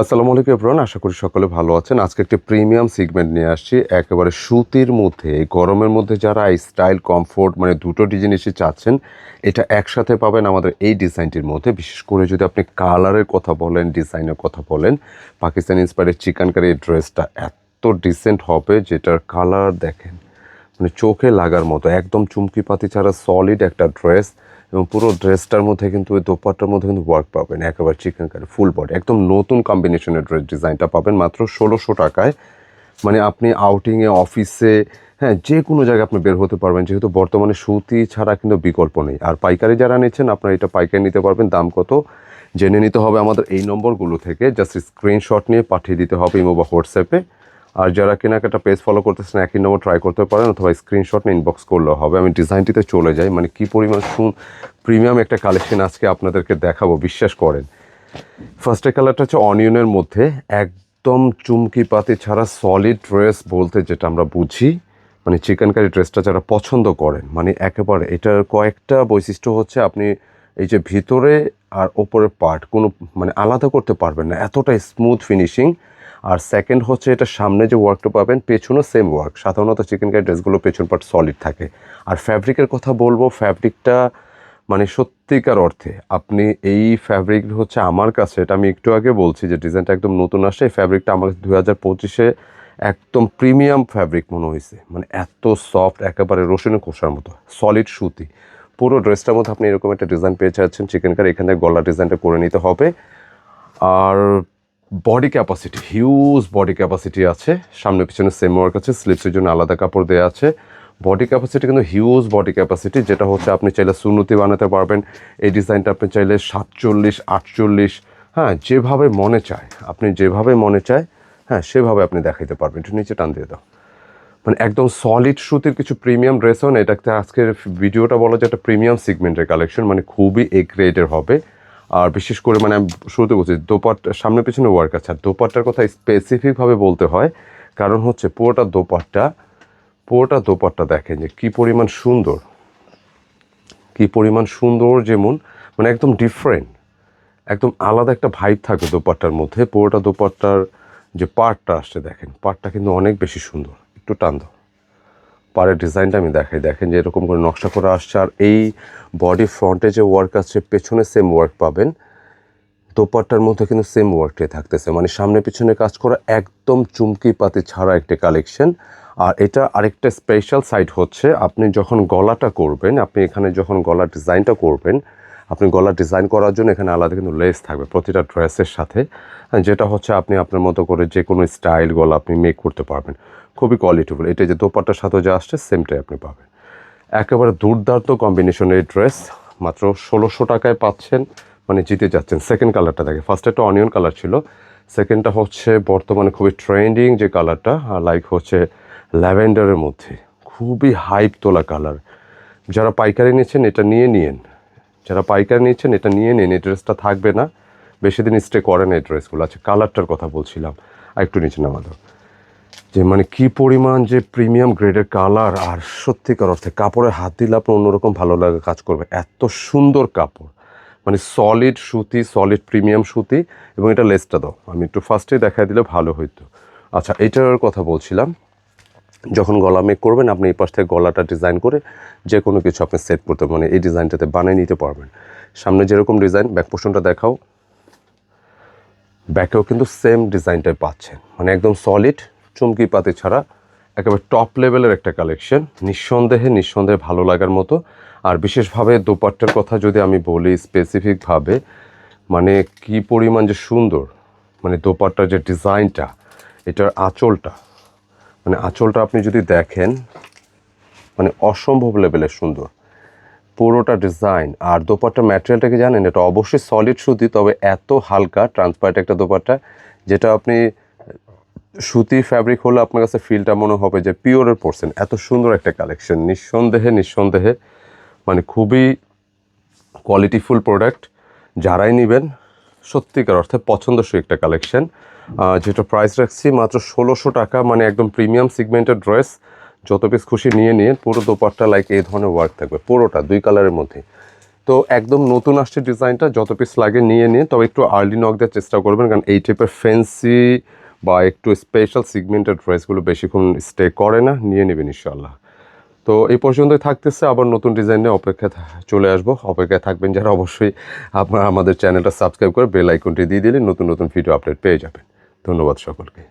আসসালামু আলাইকুম এভরিওয়ান আশা করি সকলে ভালো আছেন। আজকে একটি প্রিমিয়াম সিগমেন্ট নিয়ে আসছি। একেবারে সুতির মধ্যে গরমের মধ্যে যারা স্টাইল কমফোর্ট মানে দুটো জিনিসই চাচ্ছেন, এটা একসাথে পাবেন আমাদের এই ডিজাইনটির মধ্যে। বিশেষ করে যদি আপনি কালারের কথা বলেন ডিজাইনের কথা বলেন, পাকিস্তান ইন্সপায়ারের চিকেন কারি এই ড্রেসটা এত ডিসেন্ট হবে, যেটার কালার দেখেন মানে চোখে লাগার মতো, একদম চুমকি পাতি ছাড়া সলিড একটা ড্রেস এবং পুরো ড্রেসটার মধ্যে কিন্তু, ওই দোপাট্টার মধ্যে কিন্তু ওয়ার্ক পাবেন, একেবারে চিকেন কারি ফুল বডি একদম নতুন কম্বিনেশনের ড্রেস ডিজাইনটা পাবেন, মাত্র ষোলোশো টাকায়। মানে আপনি আউটিংয়ে অফিসে হ্যাঁ যে কোনো জায়গায় আপনি বের হতে পারবেন, যেহেতু বর্তমানে সুতি ছাড়া কিন্তু বিকল্প নেই। আর পাইকারি যারা নিচ্ছেন, আপনারা এটা পাইকারি নিতে পারবেন, দাম কত? জেনে নিতে হবে আমাদের এই নম্বরগুলো থেকে জাস্ট স্ক্রিনশট নিয়ে পাঠিয়ে দিতে হবে ইমো বা হোয়াটসঅ্যাপে। আর যারা কেনাকাটা পেজ ফলো করতেছেন, একই নম্বর ট্রাই করতে পারেন অথবা স্ক্রিনশট নিয়ে ইনবক্স করলেও হবে। আমি ডিজাইনটিতে চলে যাই। মানে কি পরিমাণ শুন প্রিমিয়াম একটা কালেকশন আজকে আপনাদেরকে দেখাবো, বিশ্বাস করেন। ফার্স্টে কালারটা হচ্ছে অনিয়নের মধ্যে। একদম চুমকি পাতি ছাড়া সলিড ড্রেস বলতে যেটা আমরা বুঝি। মানে চিকেন কারি ড্রেসটা যারা পছন্দ করেন মানে একেবারে এটার কয়েকটা বৈশিষ্ট্য হচ্ছে আপনি এই যে ভিতরে আর ওপরের পার্ট কোনো মানে আলাদা করতে পারবেন না। এতটা স্মুথ ফিনিশিং আর সেকেন্ড হচ্ছে এটা সামনে যে ওয়ার্কটা পাবেন, পেছনও সেম ওয়ার্ক সাধারণত চিকেন কারি ড্রেসগুলো পেছন পার্ট সলিড থাকে। আর ফ্যাব্রিকের কথা বলব ফ্যাব্রিকটা মানে সত্যিকার অর্থে আপনি এই ফ্যাব্রিক হচ্ছে আমার কাছে, এটা আমি একটু আগে বলছি যে ডিজাইনটা একদম নতুন আসে এই ফ্যাব্রিকটা আমার দু হাজার পঁচিশে একদম প্রিমিয়াম ফ্যাব্রিক মনে হয়েছে। মানে এত সফট একেবারে রসুনের কোষার মতো সলিড সুতি। পুরো ড্রেসটার মধ্যে আপনি এরকম একটা ডিজাইন পেয়ে যাচ্ছেন চিকেন কারি এখানে গলা ডিজাইনটা করে নিতে হবে। আর body capacity huge body capacity আছে, সামনে পিছনে সেম ওয়ার্ক আছে স্লিপসের জন্য আলাদা কাপড় দেওয়া আছে। বডি ক্যাপাসিটি কিন্তু হিউজ বডি ক্যাপাসিটি যেটা হচ্ছে আপনি চাইলে সুন্নতি বানাতে পারবেন। এই ডিজাইনটা আপনি চাইলে সাতচল্লিশ, আটচল্লিশ হ্যাঁ যেভাবে মনে চায়, আপনি যেভাবে মনে চায় হ্যাঁ সেভাবে আপনি দেখাইতে পারবেন। একটু নিচে টান দিয়ে দাও। মানে একদম সলিড সুতির কিছু প্রিমিয়াম ড্রেস হন এটাতে আজকের ভিডিওটা বলা যায় একটা প্রিমিয়াম সিগমেন্টের কালেকশন মানে খুবই এ গ্রেডের হবে। আর বিশেষ করে মানে আমি শুরুতে বলছি দোপাট্টা সামনে পিছনে ওয়ার্ক আছে। আর দোপাট্টার কথা স্পেসিফিকভাবে বলতে হয়, কারণ হচ্ছে পুরোটা দোপাট্টা পুরোটা দোপাট্টা দেখেন যে কী পরিমাণ সুন্দর। কী পরিমাণ সুন্দর যেমন মানে একদম ডিফারেন্ট একদম আলাদা একটা ভাইব থাকে দোপাট্টার মধ্যে। পুরোটা দোপাট্টার যে পার্টটা আসছে দেখেন পার্টটা কিন্তু অনেক বেশি সুন্দর। একটু টান দাও। পাড়ের ডিজাইনটা আমি দেখাই। দেখেন যে এরকম করে নকশা করা আসছে আর এই বডি ফ্রন্টে যে ওয়ার্ক আছে, পেছনে সেম ওয়ার্ক পাবেন। দোপাট্টার মধ্যে কিন্তু সেম ওয়ার্কটাই থাকতেছে। মানে সামনে পিছনে কাজ করা একদম চুমকি পাতি ছাড়া একটি কালেকশন আর এটা আরেকটা স্পেশাল সাইড হচ্ছে, আপনি যখন গলাটা করবেন, আপনি এখানে যখন গলার ডিজাইনটা করবেন আপনি গলা ডিজাইন করার জন্য এখানে আলাদা কিন্তু লেস থাকবে প্রতিটা ড্রেসের সাথে। যেটা হচ্ছে আপনি আপনার মতো করে যে কোনো স্টাইল গলা আপনি মেক করতে পারবেন। খুবই কোয়ালিটিফুল এটা যে দোপাট্টার সাথে যা আসছে সেমটাই আপনি পাবেন। একেবারে দুর্দান্ত কম্বিনেশনের ড্রেস মাত্র ষোলোশো টাকায় পাচ্ছেন মানে জিতে যাচ্ছেন। সেকেন্ড কালারটা দেখে ফার্স্ট একটা অনিয়ন কালার ছিল। সেকেন্ডটা হচ্ছে বর্তমানে খুবই ট্রেন্ডিং যে কালারটা লাইক হচ্ছে ল্যাভেন্ডারের মধ্যে। খুবই হাইপ তোলা কালার যারা পাইকারি নিয়েছেন এটা নিয়ে নিন যারা পাইকারি নিচ্ছেন, এটা নিয়ে নিন, এই ড্রেসটা থাকবে না। বেশি দিন স্টে করে না এই আচ্ছা কালারটার কথা বলছিলাম। আর একটু নিচে নামাদো যে মানে কি পরিমাণ যে প্রিমিয়াম গ্রেডের কালার আর সত্যিকার অর্থে কাপড়ে হাত দিলে আপনার অন্যরকম ভালো লাগে কাজ করবে। এত সুন্দর কাপড়। মানে সলিড সুতি সলিড প্রিমিয়াম সুতি, এবং এটা লেসটা দাও। আমি একটু ফার্স্টে দেখা দিলে ভালো হইতো। আচ্ছা এটার কথা বলছিলাম। যখন গলা মেক করবেন, আপনি এই পাশ থেকে গলাটা ডিজাইন করে যে কোনো কিছু আপনি সেট করতে মানে এই ডিজাইনটাতে বানিয়ে নিতে পারবেন। সামনে যেরকম ডিজাইন ব্যাক পোর্শনটা দেখাও। ব্যাকেও কিন্তু সেম ডিজাইনটাই পাচ্ছেন। মানে একদম সলিড চুমকি পাতি ছাড়া, একেবারে টপ লেভেলের একটা কালেকশন নিঃসন্দেহে নিঃসন্দেহে ভালো লাগার মতো। আর বিশেষভাবে দোপাট্টার কথা যদি আমি বলি স্পেসিফিকভাবে মানে কি পরিমাণ যে সুন্দর মানে দোপাট্টার যে ডিজাইনটা এটার আঁচলটা। মানে আঁচলটা আপনি যদি দেখেন মানে অসম্ভব লেভেলের সুন্দর। পুরোটা ডিজাইন আর দোপাট্টার ম্যাটেরিয়ালটা কি জানেন? এটা অবশ্যই সলিড সুতি, তবে এত হালকা ট্রান্সপারেন্ট একটা দোপাট্টা, যেটা আপনি, সুতি ফ্যাব্রিক হলে আপনার কাছে ফিলটা মনে হবে যে পিওরের পড়ছেন এত সুন্দর একটা কালেকশন নিঃসন্দেহে নিঃসন্দেহে মানে খুবই কোয়ালিটিফুল প্রোডাক্ট যারাই নেবেন সত্যিকার অর্থে পছন্দসই একটা কালেকশন যেটা প্রাইস রাখছি মাত্র ষোলোশো টাকা মানে একদম প্রিমিয়াম সিগমেন্টের ড্রেস যত পিস খুশি নিয়ে নিয়ে পুরো দোপাট্টা লাইক এই ধরনের ওয়ার্ক থাকবে, পুরোটা, দুই কালারের মধ্যে। তো একদম নতুন আসছে ডিজাইনটা যত পিস লাগে নিয়ে নিয়ে তবে একটু আর্লি নক দেওয়ার চেষ্টা করবেন, কারণ এই টাইপের ফ্যান্সি বা একটু স্পেশাল সিগমেন্টেড ড্রেসগুলো বেশিক্ষণ স্টে করে না, নিয়ে নেবেন ইনশাল্লাহ তো এই পর্যন্তই থাকতেছে। আবার নতুন ডিজাইন নিয়ে অপেক্ষা চলে আসব। অপেক্ষায় থাকবেন যারা অবশ্যই আপনারা আমাদের চ্যানেলটা সাবস্ক্রাইব করে বেল আইকনটি দিয়ে দিলে নতুন নতুন ভিডিও আপডেট পেয়ে যাবেন। ধন্যবাদ সকলকে।